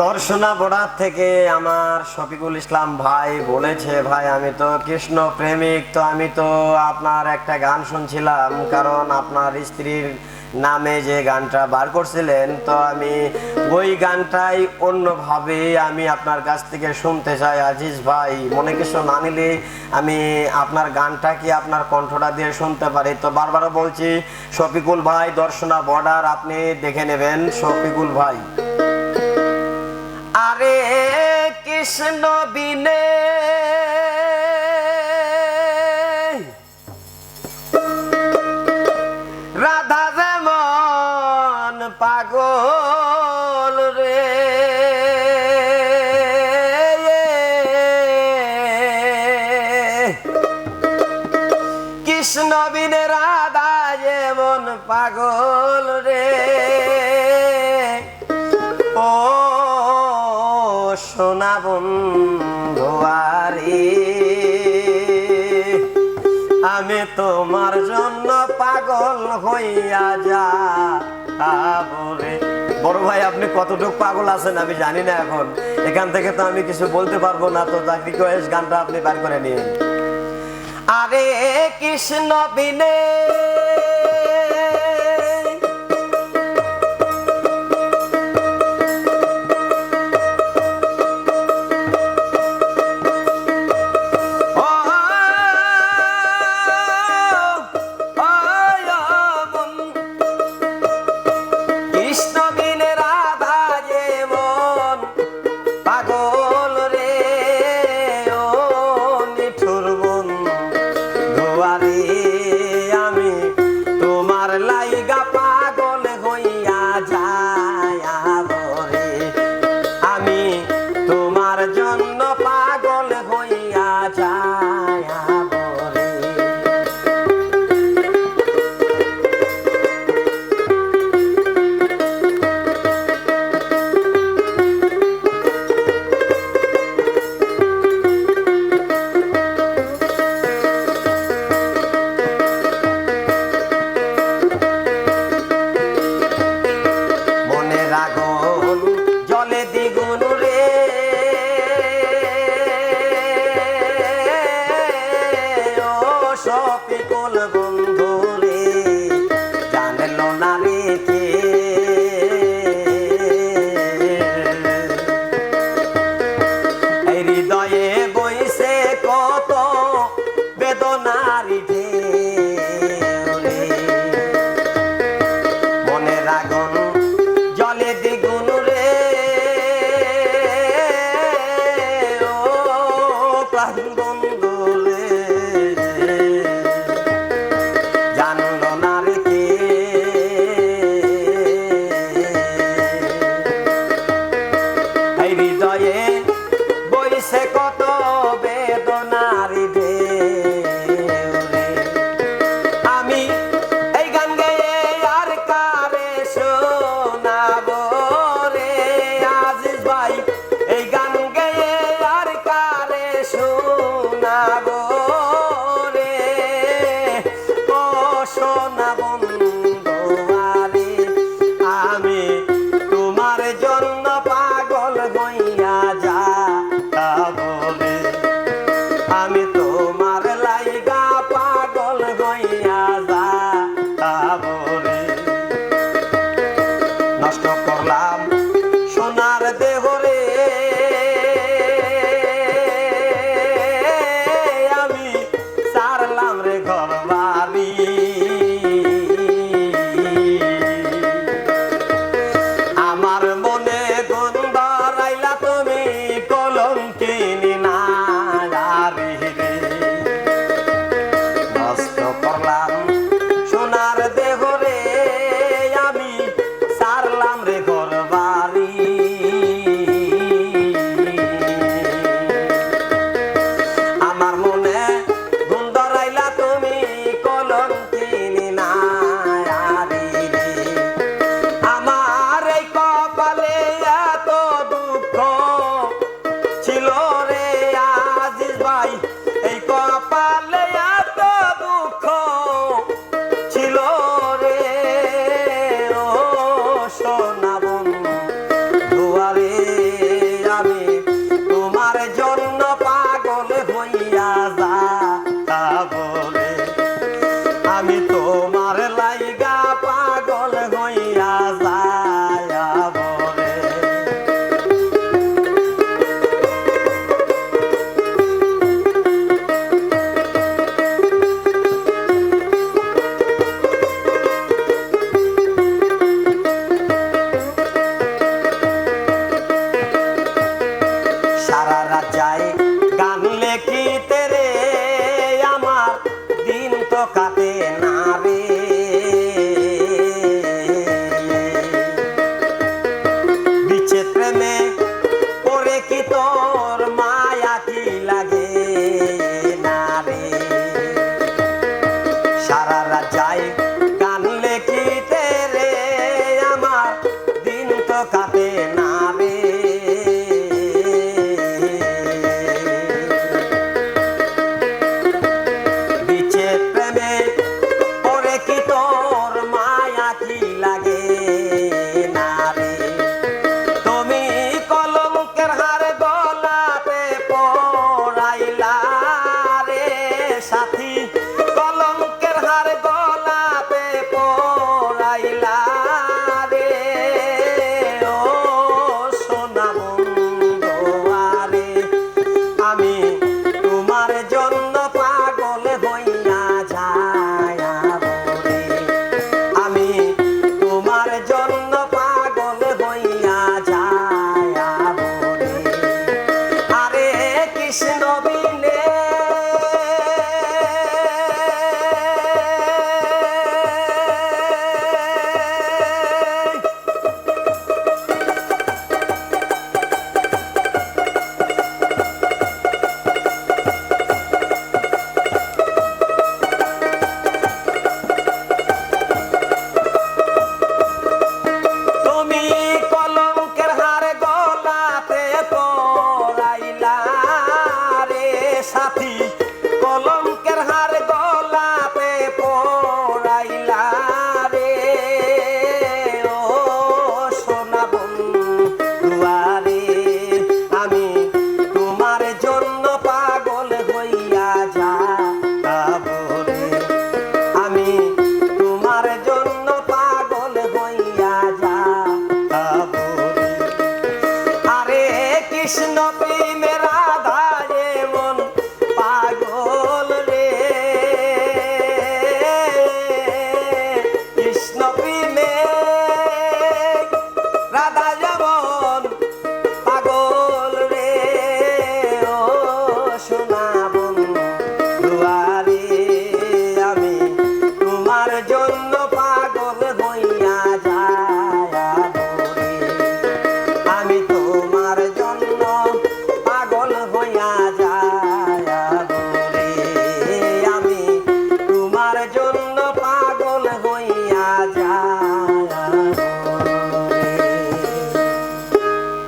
দর্শনা বড়ার থেকে আমার শফিকুল ইসলাম ভাই বলেছে, ভাই, আমি তো কৃষ্ণ প্রেমিক, তো আমি তো আপনার একটা গান শুনছিলাম, কারণ আপনার স্ত্রীর নামে যে গানটা বার করছিলেন, তো আমি ওই গানটাই অন্যভাবে আমি আপনার কাছ থেকে শুনতে চাই। আজিজ ভাই, মনে কিছু না নিলে আমি আপনার গানটা কি আপনার কণ্ঠটা দিয়ে শুনতে পারি? তো বারবারও বলছি, শফিকুল ভাই দর্শনা বর্ডার আপনি দেখে নেবেন, শফিকুল ভাই। আরে কৃষ্ণ বিনে। রাধা যেমন পাগল রে। কৃষ্ণ বিনে রাধা যেমন পাগল রে। বন্ধুয়ারি। আমি তোমার জন্য পাগল হইয়া যা বড় ভাই, আপনি কতটুকু পাগল আছেন আমি জানি না এখন। এখান থেকে তো আমি কিছু বলতে পারব না, তো রিকোয়েস্ট গানটা আপনি বার করে নিন। আরে কৃষ্ণ বিনে শোনাবো আমি তোমার জন্য পাগল হইয়া যা বলে আমি তোমার রে ঘর। quitó I love.